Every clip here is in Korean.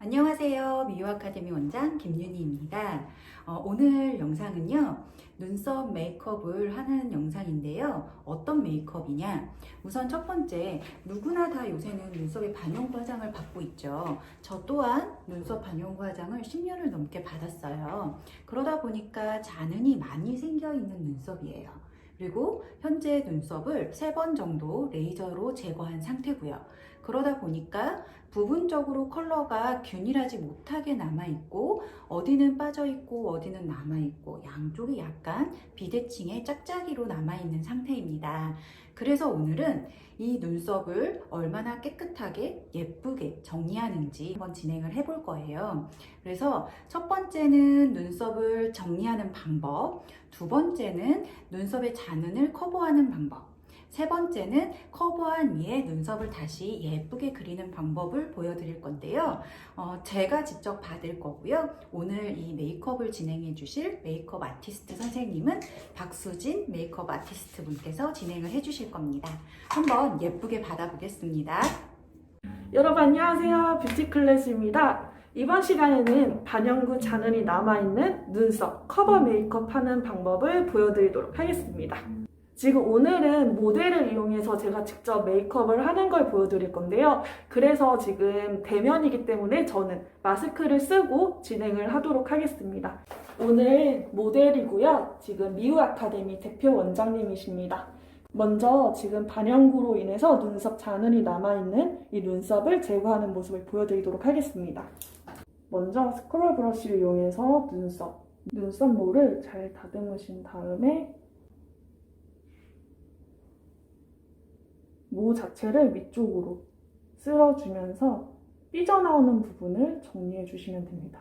안녕하세요. 미유 아카데미 원장 김윤희입니다. 어, 오늘 영상은요, 눈썹 메이크업을 하는 영상인데요. 어떤 메이크업이냐? 우선 첫 번째, 누구나 다 요새는 눈썹에 반영 화장을 받고 있죠. 저 또한 눈썹 반영 화장을 10년을 넘게 받았어요. 그러다 보니까 잔흔이 많이 생겨 있는 눈썹이에요. 그리고 현재 눈썹을 세번 정도 레이저로 제거한 상태고요. 그러다 보니까 부분적으로 컬러가 균일하지 못하게 남아있고 어디는 빠져있고 어디는 남아있고 양쪽이 약간 비대칭의 짝짝이로 남아있는 상태입니다. 그래서 오늘은 이 눈썹을 얼마나 깨끗하게 예쁘게 정리하는지 한번 진행을 해볼 거예요. 그래서 첫 번째는 눈썹을 정리하는 방법, 두 번째는 눈썹의 잔흔을 커버하는 방법, 세 번째는 커버한 위에 눈썹을 다시 예쁘게 그리는 방법을 보여드릴 건데요. 어, 제가 직접 받을 거고요. 오늘 이 메이크업을 진행해 주실 메이크업 아티스트 선생님은 박수진 메이크업 아티스트 분께서 진행을 해 주실 겁니다. 한번 예쁘게 받아보겠습니다. 여러분 안녕하세요. 뷰티 클래스입니다. 이번 시간에는 반영구 잔흔이 남아있는 눈썹 커버 메이크업 하는 방법을 보여드리도록 하겠습니다. 지금 오늘은 모델을 이용해서 제가 직접 메이크업을 하는 걸 보여드릴 건데요. 그래서 지금 대면이기 때문에 저는 마스크를 쓰고 진행을 하도록 하겠습니다. 오늘 모델이고요. 지금 미우 아카데미 대표 원장님이십니다. 먼저 지금 반영구로 인해서 눈썹 잔흔이 남아있는 이 눈썹을 제거하는 모습을 보여드리도록 하겠습니다. 먼저 스크롤 브러쉬를 이용해서 눈썹, 눈썹모를 잘 다듬으신 다음에 모 자체를 위쪽으로 쓸어주면서 삐져나오는 부분을 정리해 주시면 됩니다.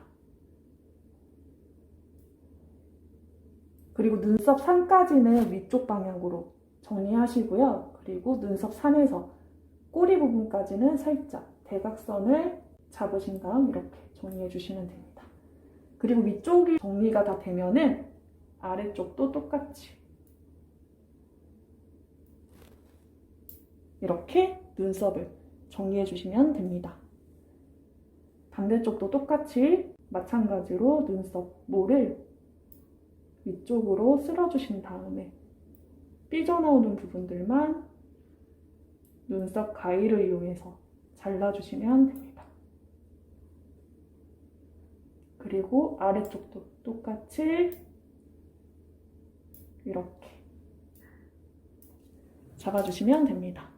그리고 눈썹 산까지는 위쪽 방향으로 정리하시고요. 그리고 눈썹 산에서 꼬리 부분까지는 살짝 대각선을 잡으신 다음 이렇게 정리해 주시면 됩니다. 그리고 위쪽이 정리가 다 되면은 아래쪽도 똑같이 이렇게 눈썹을 정리해 주시면 됩니다. 반대쪽도 똑같이 마찬가지로 눈썹 모를 위쪽으로 쓸어주신 다음에 삐져나오는 부분들만 눈썹 가위를 이용해서 잘라주시면 됩니다. 그리고 아래쪽도 똑같이 이렇게 잡아주시면 됩니다.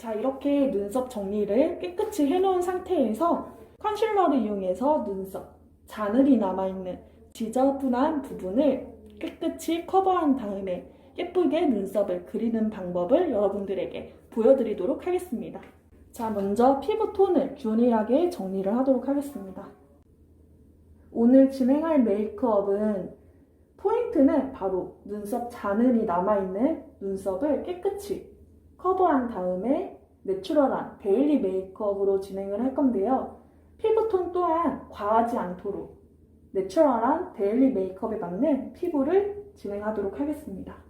자, 이렇게 눈썹 정리를 깨끗이 해놓은 상태에서 컨실러를 이용해서 눈썹 잔흔이 남아있는 지저분한 부분을 깨끗이 커버한 다음에 예쁘게 눈썹을 그리는 방법을 여러분들에게 보여드리도록 하겠습니다. 자, 먼저 피부 톤을 균일하게 정리를 하도록 하겠습니다. 오늘 진행할 메이크업은 포인트는 바로 눈썹 잔흔이 남아있는 눈썹을 깨끗이 커버한 다음에 내추럴한 데일리 메이크업으로 진행을 할 건데요. 피부톤 또한 과하지 않도록 내추럴한 데일리 메이크업에 맞는 피부를 진행하도록 하겠습니다.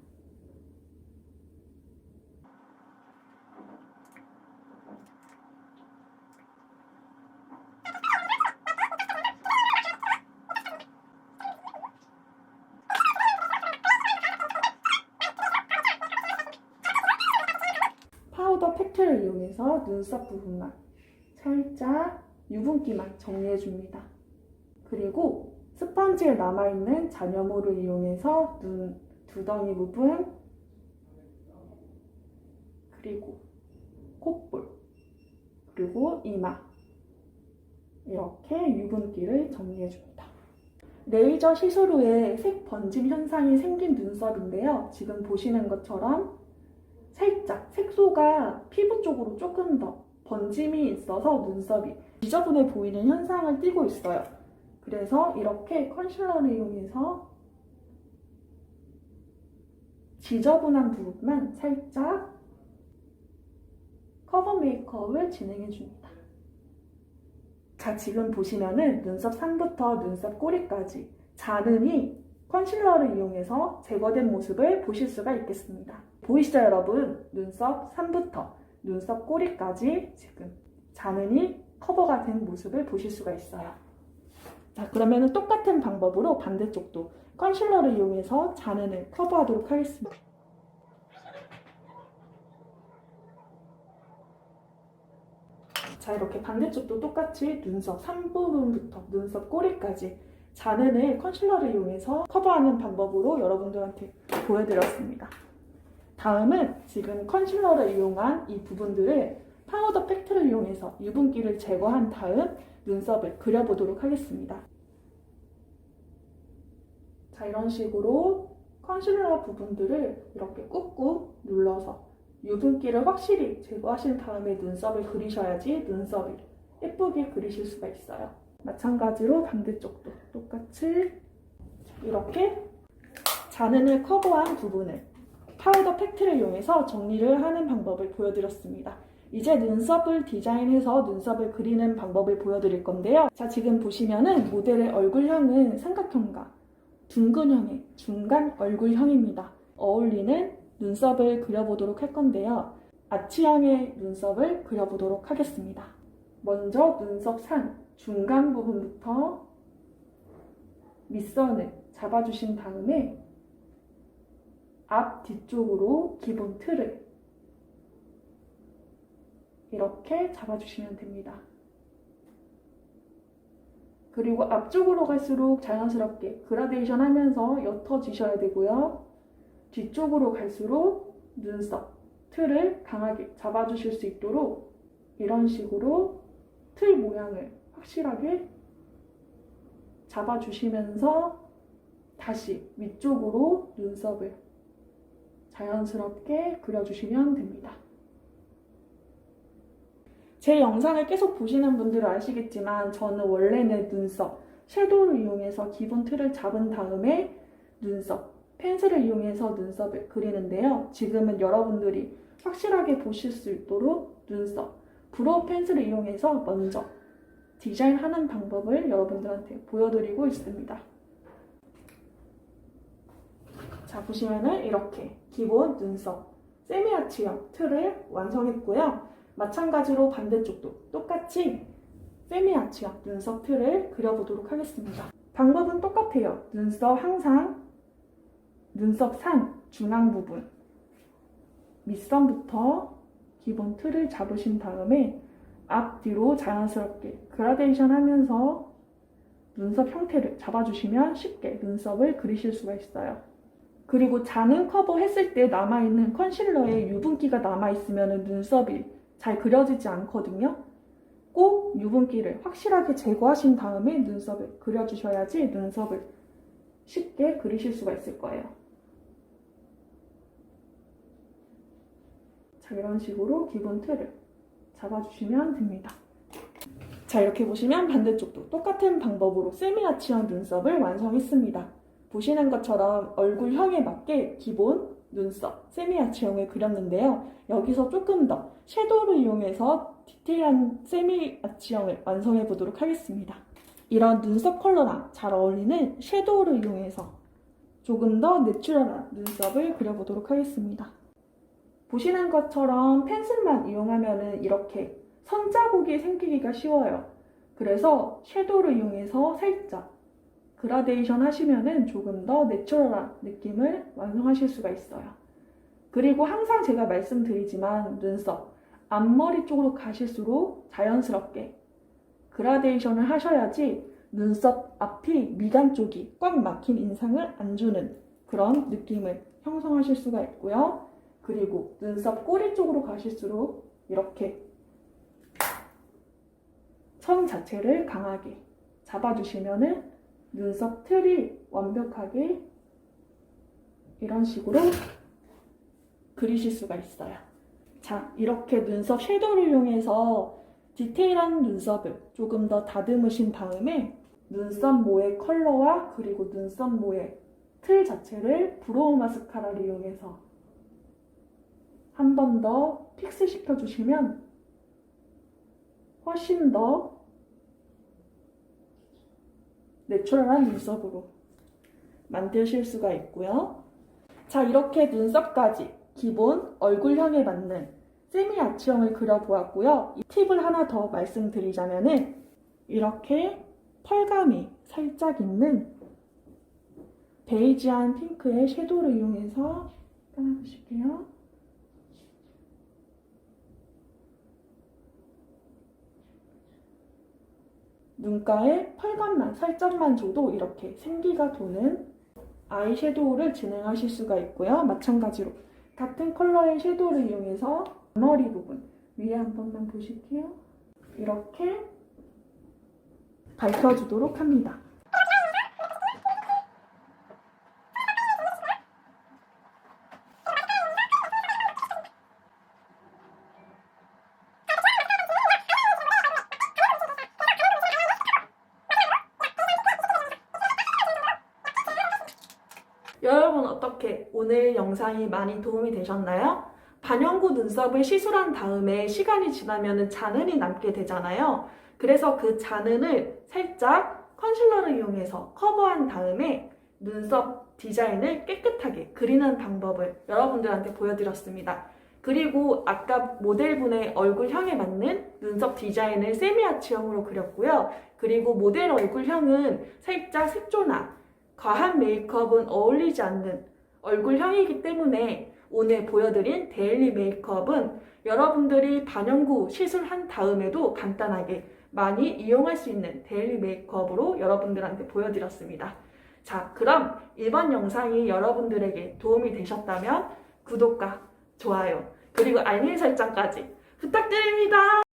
눈썹 부분만 살짝 유분기만 정리해 줍니다. 그리고 스펀지에 남아있는 잔여물을 이용해서 눈 두덩이 부분 그리고 콧볼 그리고 이마 이렇게 유분기를 정리해 줍니다. 레이저 시술 후에 색 번짐 현상이 생긴 눈썹인데요. 지금 보시는 것처럼 살짝 색소가 피부 쪽으로 조금 더 번짐이 있어서 눈썹이 지저분해 보이는 현상을 띠고 있어요. 그래서 이렇게 컨실러를 이용해서 지저분한 부분만 살짝 커버 메이크업을 진행해 줍니다. 자, 지금 보시면은 눈썹 산부터 눈썹 꼬리까지 잔흔이 컨실러를 이용해서 제거된 모습을 보실 수가 있겠습니다. 보이시죠, 여러분? 눈썹 산부터 눈썹 꼬리까지 지금 잔흔이 커버가 된 모습을 보실 수가 있어요. 자, 그러면 똑같은 방법으로 반대쪽도 컨실러를 이용해서 잔흔을 커버하도록 하겠습니다. 자, 이렇게 반대쪽도 똑같이 눈썹 3부분부터 눈썹 꼬리까지 잔흔을 컨실러를 이용해서 커버하는 방법으로 여러분들한테 보여드렸습니다. 다음은 지금 컨실러를 이용한 이 부분들을 파우더 팩트를 이용해서 유분기를 제거한 다음 눈썹을 그려보도록 하겠습니다. 자, 이런 식으로 컨실러 부분들을 이렇게 꾹꾹 눌러서 유분기를 확실히 제거하신 다음에 눈썹을 그리셔야지 눈썹이 예쁘게 그리실 수가 있어요. 마찬가지로 반대쪽도 똑같이 이렇게 잔흔을 커버한 부분을 파우더 팩트를 이용해서 정리를 하는 방법을 보여드렸습니다. 이제 눈썹을 디자인해서 눈썹을 그리는 방법을 보여드릴 건데요. 자, 지금 보시면은 모델의 얼굴형은 삼각형과 둥근형의 중간 얼굴형입니다. 어울리는 눈썹을 그려보도록 할 건데요. 아치형의 눈썹을 그려보도록 하겠습니다. 먼저 눈썹 산 중간 부분부터 밑선을 잡아주신 다음에 앞 뒤쪽으로 기본 틀을 이렇게 잡아주시면 됩니다. 그리고 앞쪽으로 갈수록 자연스럽게 그라데이션 하면서 옅어지셔야 되고요. 뒤쪽으로 갈수록 눈썹, 틀을 강하게 잡아주실 수 있도록 이런 식으로 틀 모양을 확실하게 잡아주시면서 다시 위쪽으로 눈썹을 자연스럽게 그려주시면 됩니다. 제 영상을 계속 보시는 분들은 아시겠지만 저는 원래는 눈썹, 섀도우를 이용해서 기본 틀을 잡은 다음에 눈썹, 펜슬을 이용해서 눈썹을 그리는데요. 지금은 여러분들이 확실하게 보실 수 있도록 눈썹, 브로우 펜슬을 이용해서 먼저 디자인하는 방법을 여러분들한테 보여드리고 있습니다. 자, 보시면은 이렇게 기본 눈썹, 세미아치형 틀을 완성했고요. 마찬가지로 반대쪽도 똑같이 세미아치형 눈썹 틀을 그려보도록 하겠습니다. 방법은 똑같아요. 눈썹 항상 눈썹 산 중앙 부분 밑선부터 기본 틀을 잡으신 다음에 앞뒤로 자연스럽게 그라데이션 하면서 눈썹 형태를 잡아주시면 쉽게 눈썹을 그리실 수가 있어요. 그리고 잔흔 커버 했을 때 남아있는 컨실러에 유분기가 남아있으면 눈썹이 잘 그려지지 않거든요. 꼭 유분기를 확실하게 제거하신 다음에 눈썹을 그려주셔야지 눈썹을 쉽게 그리실 수가 있을 거예요. 자, 이런 식으로 기본 틀을 잡아주시면 됩니다. 자, 이렇게 보시면 반대쪽도 똑같은 방법으로 세미아치형 눈썹을 완성했습니다. 보시는 것처럼 얼굴형에 맞게 기본 눈썹, 세미아치형을 그렸는데요. 여기서 조금 더 섀도우를 이용해서 디테일한 세미아치형을 완성해 보도록 하겠습니다. 이런 눈썹 컬러랑 잘 어울리는 섀도우를 이용해서 조금 더 내추럴한 눈썹을 그려보도록 하겠습니다. 보시는 것처럼 펜슬만 이용하면 이렇게 선자국이 생기기가 쉬워요. 그래서 섀도우를 이용해서 살짝 그라데이션 하시면은 조금 더 내추럴한 느낌을 완성하실 수가 있어요. 그리고 항상 제가 말씀드리지만 눈썹, 앞머리 쪽으로 가실수록 자연스럽게 그라데이션을 하셔야지 눈썹 앞이 미간 쪽이 꽉 막힌 인상을 안 주는 그런 느낌을 형성하실 수가 있고요. 그리고 눈썹 꼬리 쪽으로 가실수록 이렇게 선 자체를 강하게 잡아주시면은 눈썹 틀이 완벽하게 이런 식으로 그리실 수가 있어요. 자, 이렇게 눈썹 섀도우를 이용해서 디테일한 눈썹을 조금 더 다듬으신 다음에 눈썹 모의 컬러와 그리고 눈썹 모의 틀 자체를 브로우 마스카라를 이용해서 한 번 더 픽스 시켜 주시면 훨씬 더 내추럴한 눈썹으로 만드실 수가 있고요. 자, 이렇게 눈썹까지 기본 얼굴형에 맞는 세미 아치형을 그려보았고요. 이 팁을 하나 더 말씀드리자면은 이렇게 펄감이 살짝 있는 베이지한 핑크의 섀도우를 이용해서 깔아보실게요. 눈가에 펄감만 살짝만 줘도 이렇게 생기가 도는 아이섀도우를 진행하실 수가 있고요. 마찬가지로 같은 컬러의 섀도우를 이용해서 머리 부분 위에 한 번만 보실게요. 이렇게 밝혀주도록 합니다. 오늘 영상이 많이 도움이 되셨나요? 반영구 눈썹을 시술한 다음에 시간이 지나면 잔흔이 남게 되잖아요. 그래서 그 잔흔을 살짝 컨실러를 이용해서 커버한 다음에 눈썹 디자인을 깨끗하게 그리는 방법을 여러분들한테 보여드렸습니다. 그리고 아까 모델분의 얼굴형에 맞는 눈썹 디자인을 세미아치형으로 그렸고요. 그리고 모델 얼굴형은 살짝 색조나 과한 메이크업은 어울리지 않는 얼굴형이기 때문에 오늘 보여드린 데일리 메이크업은 여러분들이 반영구 시술한 다음에도 간단하게 많이 이용할 수 있는 데일리 메이크업으로 여러분들한테 보여드렸습니다. 자, 그럼 이번 영상이 여러분들에게 도움이 되셨다면 구독과 좋아요, 그리고 알림 설정까지 부탁드립니다.